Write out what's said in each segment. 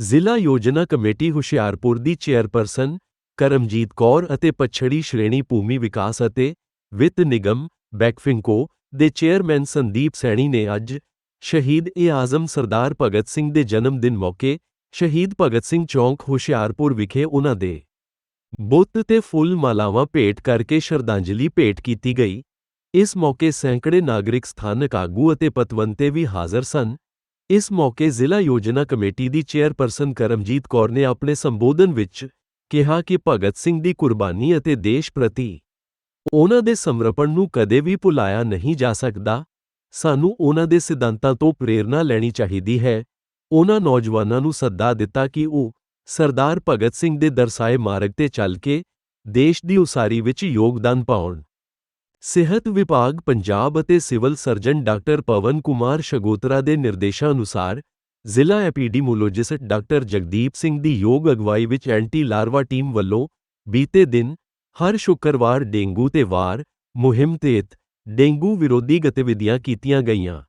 ਜ਼ਿਲ੍ਹਾ ਯੋਜਨਾ ਕਮੇਟੀ ਹੁਸ਼ਿਆਰਪੁਰ ਦੀ ਚੇਅਰਪਰਸਨ ਕਰਮਜੀਤ ਕੌਰ ਅਤੇ ਪਛੜੀ ਸ਼੍ਰੇਣੀ ਭੂਮੀ ਵਿਕਾਸ ਅਤੇ ਵਿੱਤ ਨਿਗਮ ਬੈਕਫਿੰਕੋ ਦੇ ਚੇਅਰਮੈਨ ਸੰਦੀਪ ਸੈਣੀ ਨੇ ਅੱਜ ਸ਼ਹੀਦ ਏ ਆਜ਼ਮ ਸਰਦਾਰ ਭਗਤ ਸਿੰਘ ਦੇ ਜਨਮ ਦਿਨ ਮੌਕੇ ਸ਼ਹੀਦ ਭਗਤ ਸਿੰਘ ਚੌਂਕ ਹੁਸ਼ਿਆਰਪੁਰ ਵਿਖੇ ਉਹਨਾਂ ਦੇ ਬੁੱਤ ਤੇ ਫੁੱਲ ਮਾਲਾਵਾਂ ਭੇਟ ਕਰਕੇ ਸ਼ਰਧਾਂਜਲੀ ਭੇਟ ਕੀਤੀ ਗਈ। ਇਸ ਮੌਕੇ ਸੈਂਕੜੇ ਨਾਗਰਿਕ ਸਥਾਨਕ ਆਗੂ ਅਤੇ ਪਤਵੰਤੇ ਵੀ ਹਾਜ਼ਰ ਸਨ। ਇਸ ਮੌਕੇ ਜ਼ਿਲ੍ਹਾ ਯੋਜਨਾ ਕਮੇਟੀ ਦੀ ਚੇਅਰਪਰਸਨ ਕਰਮਜੀਤ ਕੌਰ ਨੇ ਆਪਣੇ ਸੰਬੋਧਨ ਵਿੱਚ ਕਿਹਾ ਕਿ ਭਗਤ ਸਿੰਘ ਦੀ ਕੁਰਬਾਨੀ ਅਤੇ ਦੇਸ਼ ਪ੍ਰਤੀ ਉਹਨਾਂ ਦੇ ਸਮਰਪਣ ਨੂੰ ਕਦੇ ਵੀ ਭੁਲਾਇਆ ਨਹੀਂ ਜਾ ਸਕਦਾ। ਸਾਨੂੰ ਉਹਨਾਂ ਦੇ ਸਿਧਾਂਤਾਂ ਤੋਂ ਪ੍ਰੇਰਣਾ ਲੈਣੀ ਚਾਹੀਦੀ ਹੈ। ਉਹਨਾਂ ਨੌਜਵਾਨਾਂ ਨੂੰ ਸੱਦਾ ਦਿੱਤਾ ਕਿ ਉਹ ਸਰਦਾਰ ਭਗਤ ਸਿੰਘ ਦੇ ਦਰਸਾਏ ਮਾਰਗ ਤੇ ਚੱਲ ਕੇ ਦੇਸ਼ ਦੀ ਉਸਾਰੀ ਵਿੱਚ ਯੋਗਦਾਨ ਪਾਉਣ। ਸਿਹਤ ਵਿਭਾਗ ਪੰਜਾਬ ਅਤੇ civil surgeon doctor Pawan Kumar Shagotra ਦੇ ਨਿਰਦੇਸ਼ਾਂ ਅਨੁਸਾਰ ਜ਼ਿਲ੍ਹਾ ਐਪੀਡੀਮੋਲੋਜਿਸਟ ਡਾਕਟਰ ਜਗਦੀਪ ਸਿੰਘ ਦੀ ਯੋਗ ਅਗਵਾਈ ਵਿੱਚ ਐਂਟੀ ਲਾਰਵਾ ਟੀਮ ਵੱਲੋਂ ਬੀਤੇ ਦਿਨ ਹਰ ਸ਼ੁੱਕਰਵਾਰ ਡੇਂਗੂ ਤੇ ਵਾਰ, ਮੁਹਿੰਮ ਤਹਿਤ ਡੇਂਗੂ ਵਿਰੋਧੀ ਗਤੀਵਿਧੀਆਂ ਕੀਤੀਆਂ ਗਈਆਂ,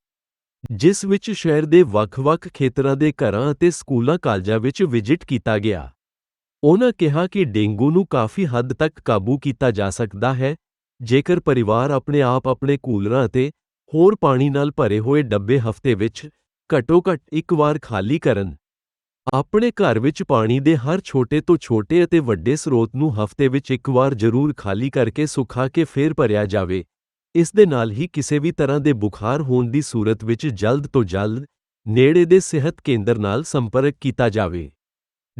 ਜਿਸ ਵਿੱਚ ਸ਼ਹਿਰ ਦੇ ਵੱਖ-ਵੱਖ ਖੇਤਰਾਂ ਦੇ ਘਰਾਂ ਅਤੇ ਸਕੂਲਾਂ ਕਾਲਜਾਂ ਵਿੱਚ ਵਿਜ਼ਿਟ ਕੀਤਾ ਗਿਆ। ਉਹਨਾਂ ਕਿਹਾ ਕਿ ਡੇਂਗੂ ਨੂੰ ਕਾਫੀ ਹੱਦ ਤੱਕ ਕਾਬੂ ਕੀਤਾ ਜਾ ਸਕਦਾ ਹੈ ਜੇਕਰ ਪਰਿਵਾਰ ਆਪਣੇ ਆਪ ਆਪਣੇ ਕੂਲਰਾਂ ਅਤੇ ਹੋਰ ਪਾਣੀ ਨਾਲ ਭਰੇ ਹੋਏ ਡੱਬੇ ਹਫ਼ਤੇ ਵਿੱਚ ਘੱਟੋ-ਘੱਟ ਇੱਕ ਵਾਰ ਖਾਲੀ ਕਰਨ, ਆਪਣੇ ਘਰ ਵਿੱਚ ਪਾਣੀ ਦੇ ਹਰ ਛੋਟੇ ਤੋਂ ਛੋਟੇ ਅਤੇ ਵੱਡੇ ਸਰੋਤ ਨੂੰ ਹਫ਼ਤੇ ਵਿੱਚ ਇੱਕ ਵਾਰ ਜ਼ਰੂਰ ਖਾਲੀ ਕਰਕੇ ਸੁਖਾ ਕੇ ਫੇਰ ਭਰਿਆ ਜਾਵੇ, ਇਸ ਦੇ ਨਾਲ ਹੀ ਕਿਸੇ ਵੀ ਤਰ੍ਹਾਂ ਦੇ ਬੁਖਾਰ ਹੋਣ ਦੀ ਸੂਰਤ ਵਿੱਚ ਜਲਦ ਤੋਂ ਜਲਦ ਨੇੜੇ ਦੇ ਸਿਹਤ ਕੇਂਦਰ ਨਾਲ ਸੰਪਰਕ ਕੀਤਾ ਜਾਵੇ।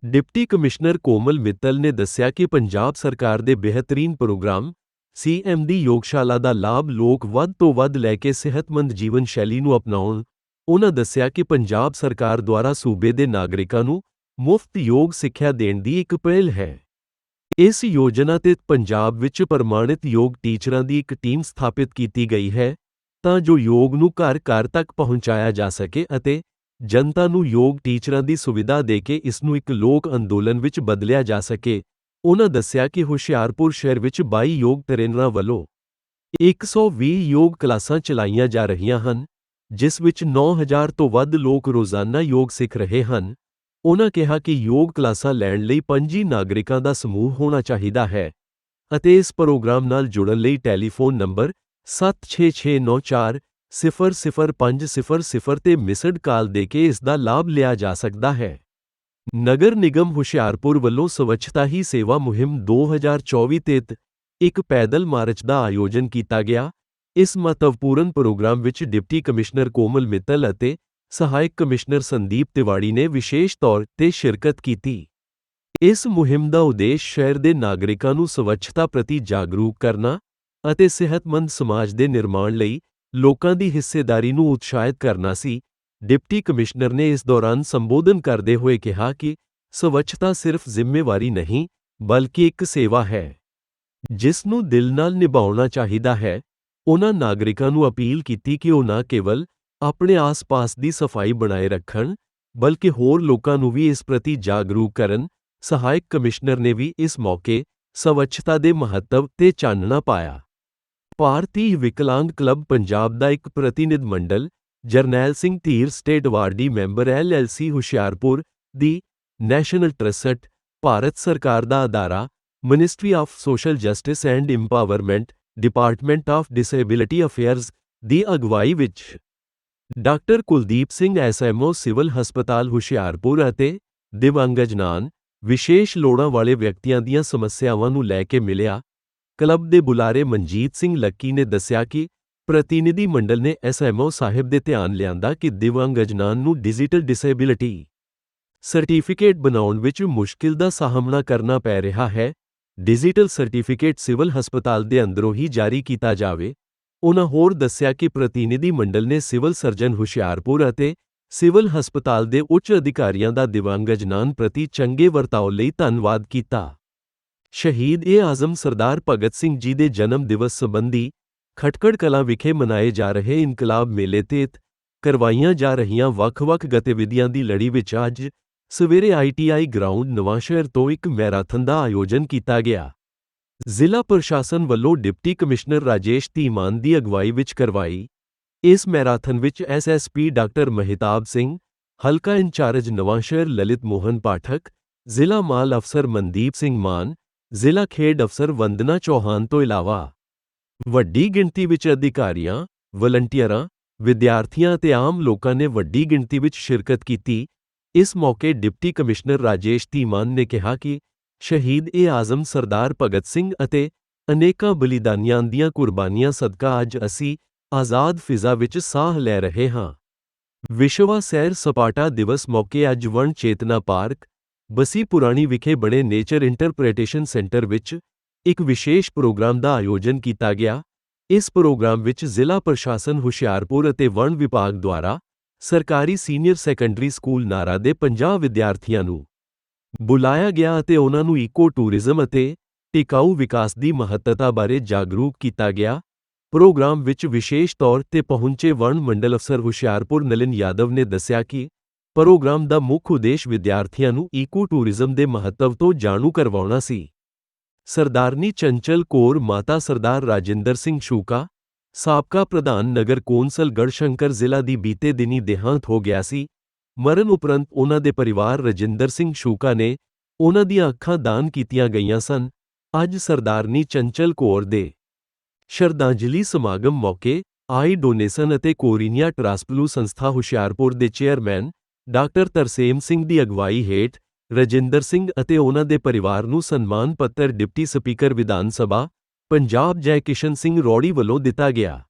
ਡਿਪਟੀ ਕਮਿਸ਼ਨਰ ਕੋਮਲ ਮਿੱਤਲ ਨੇ ਦੱਸਿਆ ਕਿ ਪੰਜਾਬ ਸਰਕਾਰ ਦੇ ਬਿਹਤਰੀਨ ਪ੍ਰੋਗਰਾਮ ਸੀਐਮ ਦੀ ਯੋਗਸ਼ਾਲਾ ਦਾ ਲਾਭ ਲੋਕ ਵੱਧ ਤੋਂ ਵੱਧ ਲੈ ਕੇ ਸਿਹਤਮੰਦ ਜੀਵਨ ਸ਼ੈਲੀ ਨੂੰ ਅਪਣਾਉਣ, ਉਹਨਾਂ ਦੱਸਿਆ ਕਿ ਪੰਜਾਬ ਸਰਕਾਰ ਦੁਆਰਾ ਸੂਬੇ ਦੇ ਨਾਗਰਿਕਾਂ ਨੂੰ ਮੁਫਤ ਯੋਗ ਸਿੱਖਿਆ ਦੇਣ ਦੀ ਇੱਕ ਪਹਿਲ ਹੈ। ਇਸ ਯੋਜਨਾ 'ਤੇ ਪੰਜਾਬ ਵਿੱਚ ਪ੍ਰਮਾਣਿਤ ਯੋਗ ਟੀਚਰਾਂ ਦੀ ਇੱਕ ਟੀਮ ਸਥਾਪਿਤ ਕੀਤੀ ਗਈ ਹੈ, ਤਾਂ ਜੋ ਯੋਗ ਨੂੰ ਘਰ-ਘਰ ਤੱਕ ਪਹੁੰਚਾਇਆ ਜਾ ਸਕੇ ਅਤੇ ਜਨਤਾ ਨੂੰ ਯੋਗ ਟੀਚਰਾਂ ਦੀ ਸੁਵਿਧਾ ਦੇ ਕੇ ਇਸ ਨੂੰ ਇੱਕ ਲੋਕ ਅੰਦੋਲਨ ਵਿੱਚ ਬਦਲਿਆ ਜਾ ਸਕੇ। ਉਨ੍ਹਾਂ ਦੱਸਿਆ ਕਿ ਹੁਸ਼ਿਆਰਪੁਰ ਸ਼ਹਿਰ ਵਿੱਚ 22 ਯੋਗ ਟ੍ਰੇਨਰਾਂ ਵੱਲੋਂ 120 ਯੋਗ ਕਲਾਸਾਂ ਚਲਾਈਆਂ ਜਾ ਰਹੀਆਂ ਹਨ, ਜਿਸ ਵਿੱਚ 9000 ਤੋਂ ਵੱਧ ਲੋਕ ਰੋਜ਼ਾਨਾ ਯੋਗ ਸਿੱਖ ਰਹੇ ਹਨ। ਉਨ੍ਹਾਂ ਕਿਹਾ ਕਿ ਯੋਗ ਕਲਾਸਾਂ ਲੈਣ ਲਈ ਪੰਜੀ ਨਾਗਰਿਕਾਂ ਦਾ ਸਮੂਹ ਹੋਣਾ ਚਾਹੀਦਾ ਹੈ ਅਤੇ ਇਸ ਪ੍ਰੋਗਰਾਮ ਨਾਲ ਜੁੜਨ ਲਈ ਟੈਲੀਫੋਨ ਨੰਬਰ 7669400500 ਤੇ ਮਿਸਡ ਕਾਲ ਦੇ ਕੇ ਇਸ ਦਾ ਲਾਭ ਲਿਆ ਜਾ ਸਕਦਾ ਹੈ। ਨਗਰ ਨਿਗਮ ਹੁਸ਼ਿਆਰਪੁਰ ਵੱਲੋਂ ਸਵੱਛਤਾ ਹੀ ਸੇਵਾ ਮੁਹਿੰਮ 2024 ਤਹਿਤ ਇੱਕ ਪੈਦਲ ਮਾਰਚ ਦਾ ਆਯੋਜਨ ਕੀਤਾ ਗਿਆ। ਇਸ ਮਹੱਤਵਪੂਰਨ ਪ੍ਰੋਗਰਾਮ ਵਿੱਚ ਡਿਪਟੀ ਕਮਿਸ਼ਨਰ ਕੋਮਲ ਮਿੱਤਲ ਅਤੇ ਸਹਾਇਕ ਕਮਿਸ਼ਨਰ ਸੰਦੀਪ ਤਿਵਾੜੀ ਨੇ ਵਿਸ਼ੇਸ਼ ਤੌਰ ਤੇ ਸ਼ਿਰਕਤ ਕੀਤੀ। ਇਸ ਮੁਹਿੰਮ ਦਾ ਉਦੇਸ਼ ਸ਼ਹਿਰ ਦੇ ਨਾਗਰਿਕਾਂ ਨੂੰ ਸਵੱਛਤਾ ਪ੍ਰਤੀ ਜਾਗਰੂਕ ਕਰਨਾ ਅਤੇ ਸਿਹਤਮੰਦ ਸਮਾਜ ਦੇ ਨਿਰਮਾਣ ਲਈ ਲੋਕਾਂ ਦੀ ਹਿੱਸੇਦਾਰੀ ਨੂੰ ਉਤਸ਼ਾਹਿਤ ਕਰਨਾ ਸੀ। ਡਿਪਟੀ ਕਮਿਸ਼ਨਰ ਨੇ ਇਸ ਦੌਰਾਨ ਸੰਬੋਧਨ ਕਰਦੇ ਹੋਏ ਕਿਹਾ ਕਿ ਸਵੱਛਤਾ ਸਿਰਫ ਜ਼ਿੰਮੇਵਾਰੀ ਨਹੀਂ, ਬਲਕਿ ਇੱਕ ਸੇਵਾ ਹੈ, ਜਿਸ ਨੂੰ ਦਿਲ ਨਾਲ ਨਿਭਾਉਣਾ ਚਾਹੀਦਾ ਹੈ। ਉਹਨਾਂ ਨਾਗਰਿਕਾਂ ਨੂੰ ਅਪੀਲ ਕੀਤੀ ਕਿ ਉਹ ਨਾ ਕੇਵਲ ਆਪਣੇ ਆਸ-ਪਾਸ ਦੀ ਸਫ਼ਾਈ ਬਣਾਏ ਰੱਖਣ, ਬਲਕਿ ਹੋਰ ਲੋਕਾਂ ਨੂੰ ਵੀ ਇਸ ਪ੍ਰਤੀ ਜਾਗਰੂਕ ਕਰਨ। ਸਹਾਇਕ ਕਮਿਸ਼ਨਰ ਨੇ ਵੀ ਇਸ ਮੌਕੇ ਸਵੱਛਤਾ ਦੇ ਮਹੱਤਵ ਤੇ ਚਾਨਣਾ ਪਾਇਆ। ਭਾਰਤੀ ਵਿਕਲਾਂਗ ਕਲੱਬ ਪੰਜਾਬ ਦਾ ਇੱਕ ਪ੍ਰਤੀਨਿਧ ਮੰਡਲ Jarnail Singh Dhir state awardee member LLC Hoshiarpur ਦੀ ਨੈਸ਼ਨਲ ਟਰਸਟ, ਭਾਰਤ ਸਰਕਾਰ ਦਾ ਅਦਾਰਾ, ministry of social justice and empowerment, department of disability affairs ਦੀ ਅਗਵਾਈ ਵਿੱਚ doctor Kuldeep Singh SMO civil ਹਸਪਤਾਲ ਹੁਸ਼ਿਆਰਪੁਰ ਅਤੇ ਦਿਵੰਗਜਨਾਨ ਵਿਸ਼ੇਸ਼ ਲੋੜਾਂ ਵਾਲੇ ਵਿਅਕਤੀਆਂ ਦੀਆਂ ਸਮੱਸਿਆਵਾਂ ਨੂੰ ਲੈ ਕੇ ਮਿਲਿਆ। ਕਲੱਬ ਦੇ ਬੁਲਾਰੇ ਮਨਜੀਤ ਸਿੰਘ ਲੱਕੀ ਨੇ ਦੱਸਿਆ ਕਿ ਪ੍ਰਤੀਨਿਧੀ ਮੰਡਲ ਨੇ ਐਸਐਮਓ ਸਾਹਿਬ ਦੇ ਧਿਆਨ ਲਿਆਂਦਾ ਕਿ ਦਿਵੰਗਜਨਾਨ ਨੂੰ ਡਿਜੀਟਲ ਡਿਸੇਬਿਲਿਟੀ ਸਰਟੀਫਿਕੇਟ ਬਣਾਉਣ ਵਿੱਚ ਮੁਸ਼ਕਿਲ ਦਾ ਸਾਹਮਣਾ ਕਰਨਾ ਪੈ ਰਿਹਾ ਹੈ। ਡਿਜੀਟਲ ਸਰਟੀਫਿਕੇਟ ਸਿਵਲ ਹਸਪਤਾਲ ਦੇ ਅੰਦਰੋਂ ਹੀ ਜਾਰੀ ਕੀਤਾ ਜਾਵੇ। ਉਹਨਾਂ ਹੋਰ ਦੱਸਿਆ ਕਿ ਪ੍ਰਤੀਨਿਧੀ ਮੰਡਲ ਨੇ ਸਿਵਲ ਸਰਜਨ ਹੁਸ਼ਿਆਰਪੁਰ ਅਤੇ ਸਿਵਲ ਹਸਪਤਾਲ ਦੇ ਉੱਚ ਅਧਿਕਾਰੀਆਂ ਦਾ ਦਿਵੰਗਜਨਾਨ ਪ੍ਰਤੀ ਚੰਗੇ ਵਰਤਾਓ ਲਈ ਧੰਨਵਾਦ ਕੀਤਾ। ਸ਼ਹੀਦ ਏ ਆਜ਼ਮ ਸਰਦਾਰ ਭਗਤ ਸਿੰਘ ਜੀ ਦੇ ਜਨਮ ਦਿਵਸ ਸੰਬੰਧੀ ਖਟਕੜ ਕਲਾਂ ਵਿਖੇ ਮਨਾਏ ਜਾ ਰਹੇ ਇਨਕਲਾਬ ਮੇਲੇ ਤਹਿਤ ਕਰਵਾਈਆਂ ਜਾ ਰਹੀਆਂ ਵੱਖ-ਵੱਖ ਗਤੀਵਿਧੀਆਂ ਦੀ ਲੜੀ ਵਿੱਚ ਅੱਜ ਸਵੇਰੇ ਆਈਟੀਆਈ ਗਰਾਊਂਡ ਨਵਾਂਸ਼ਹਿਰ ਤੋਂ ਇੱਕ ਮੈਰਾਥਨ ਦਾ ਆਯੋਜਨ ਕੀਤਾ ਗਿਆ। ਜ਼ਿਲ੍ਹਾ ਪ੍ਰਸ਼ਾਸਨ ਵੱਲੋਂ ਡਿਪਟੀ ਕਮਿਸ਼ਨਰ ਰਾਜੇਸ਼ ਧੀਮਾਨ ਦੀ ਅਗਵਾਈ ਵਿੱਚ ਕਰਵਾਈ। ਇਸ ਮੈਰਾਥਨ ਵਿੱਚ ਐਸਐਸਪੀ ਡਾਕਟਰ ਮਹਿਤਾਬ ਸਿੰਘ, ਹਲਕਾ ਇੰਚਾਰਜ ਨਵਾਂਸ਼ਹਿਰ ਲਲਿਤ ਮੋਹਨ ਪਾਠਕ, ਜ਼ਿਲ੍ਹਾ ਮਾਲ ਅਫਸਰ ਮਨਦੀਪ ਸਿੰਘ ਮਾਨ, ਜ਼ਿਲ੍ਹਾ ਖੇਡ ਅਫਸਰ ਵੰਦਨਾ ਚੌਹਾਨ ਤੋਂ ਇਲਾਵਾ ਵੱਡੀ ਗਿਣਤੀ ਵਿੱਚ ਅਧਿਕਾਰੀਆਂ, ਵਲੰਟੀਅਰਾਂ, ਵਿਦਿਆਰਥੀਆਂ ਅਤੇ ਆਮ ਲੋਕਾਂ ਨੇ ਵੱਡੀ ਗਿਣਤੀ ਵਿੱਚ ਸ਼ਿਰਕਤ ਕੀਤੀ। ਇਸ ਮੌਕੇ ਡਿਪਟੀ ਕਮਿਸ਼ਨਰ ਰਾਜੇਸ਼ ਧੀਮਾਨ ਨੇ ਕਿਹਾ ਕਿ ਸ਼ਹੀਦ ਏ ਆਜ਼ਮ ਸਰਦਾਰ ਭਗਤ ਸਿੰਘ ਅਤੇ ਅਨੇਕਾਂ ਬਲੀਦਾਨੀਆਂ ਦੀਆਂ ਕੁਰਬਾਨੀਆਂ ਸਦਕਾ ਅੱਜ ਅਸੀਂ ਆਜ਼ਾਦ ਫਿਜ਼ਾ ਵਿੱਚ ਸਾਹ ਲੈ ਰਹੇ ਹਾਂ। ਵਿਸ਼ਵਾ ਸੈਰ ਸਪਾਟਾ ਦਿਵਸ ਮੌਕੇ ਅੱਜ ਵਣ ਚੇਤਨਾ ਪਾਰਕ, ਬਸੀ ਪੁਰਾਣੀ ਵਿਖੇ ਬਣੇ ਨੇਚਰ ਇੰਟਰਪ੍ਰੀਟੇਸ਼ਨ ਸੈਂਟਰ ਵਿੱਚ ਇੱਕ ਵਿਸ਼ੇਸ਼ ਪ੍ਰੋਗਰਾਮ ਦਾ ਆਯੋਜਨ ਕੀਤਾ ਗਿਆ। ਇਸ ਪ੍ਰੋਗਰਾਮ ਵਿੱਚ ਜ਼ਿਲ੍ਹਾ ਪ੍ਰਸ਼ਾਸਨ ਹੁਸ਼ਿਆਰਪੁਰ ਅਤੇ ਵਣ ਵਿਭਾਗ ਦੁਆਰਾ ਸਰਕਾਰੀ ਸੀਨੀਅਰ ਸੈਕੰਡਰੀ ਸਕੂਲ ਨਾਰਾ ਦੇ 50 ਵਿਦਿਆਰਥੀਆਂ ਨੂੰ ਬੁਲਾਇਆ ਗਿਆ ਅਤੇ ਉਹਨਾਂ ਨੂੰ ਈਕੋ ਟੂਰਿਜ਼ਮ ਅਤੇ ਟਿਕਾਊ ਵਿਕਾਸ ਦੀ ਮਹੱਤਤਾ ਬਾਰੇ ਜਾਗਰੂਕ ਕੀਤਾ ਗਿਆ। ਪ੍ਰੋਗਰਾਮ ਵਿੱਚ ਵਿਸ਼ੇਸ਼ ਤੌਰ ਤੇ ਪਹੁੰਚੇ ਵਣ ਮੰਡਲ ਅਫਸਰ ਹੁਸ਼ਿਆਰਪੁਰ ਨਲਿਨ ਯਾਦਵ ਨੇ ਦੱਸਿਆ ਕਿ ਪ੍ਰੋਗਰਾਮ ਦਾ ਮੁੱਖ ਉਦੇਸ਼ ਵਿਦਿਆਰਥੀਆਂ ਨੂੰ ਈਕੋ ਟੂਰਿਜ਼ਮ ਦੇ ਮਹੱਤਵ ਤੋਂ ਜਾਣੂ ਕਰਵਾਉਣਾ ਸੀ। ਸਰਦਾਰਨੀ ਚੰਚਲ ਕੌਰ, ਮਾਤਾ ਸਰਦਾਰ ਰਾਜਿੰਦਰ ਸਿੰਘ ਸ਼ੂਕਾ, ਸਾਬਕਾ ਪ੍ਰਧਾਨ ਨਗਰ ਕੌਂਸਲ ਗੜਸ਼ੰਕਰ ਜ਼ਿਲ੍ਹਾ ਦੀ ਬੀਤੇ ਦਿਨੀ ਦੇਹਾਂਤ ਹੋ ਗਿਆ ਸੀ। ਮਰਨ ਉਪਰੰਤ ਉਹਨਾਂ ਦੇ ਪਰਿਵਾਰ ਰਜਿੰਦਰ ਸਿੰਘ ਸ਼ੂਕਾ ਨੇ ਉਹਨਾਂ ਦੀਆਂ ਅੱਖਾਂ ਦਾਨ ਕੀਤੀਆਂ ਗਈਆਂ ਸਨ। ਅੱਜ ਸਰਦਾਰਨੀ ਚੰਚਲ ਕੌਰ ਦੇ ਸ਼ਰਧਾਂਜਲੀ ਸਮਾਗਮ ਮੌਕੇ ਆਈ ਡੋਨੇਸ਼ਨ ਅਤੇ ਕੋਰੀਨੀਆ ਟਰਾਸਪਲੂ ਸੰਸਥਾ ਹੁਸ਼ਿਆਰਪੁਰ ਦੇ ਚੇਅਰਮੈਨ ਡਾਕਟਰ ਤਰਸੇਮ ਸਿੰਘ ਦੀ ਅਗਵਾਈ ਹੇਠ ਰਜਿੰਦਰ ਸਿੰਘ ਅਤੇ ਉਹਨਾਂ ਦੇ ਪਰਿਵਾਰ ਨੂੰ ਸਨਮਾਨ ਪੱਤਰ ਡਿਪਟੀ ਸਪੀਕਰ ਵਿਧਾਨ ਸਭਾ, ਪੰਜਾਬ ਜੈ ਕਿਸ਼ਨ ਸਿੰਘ ਰੌੜੀ ਵੱਲੋਂ ਦਿੱਤਾ ਗਿਆ।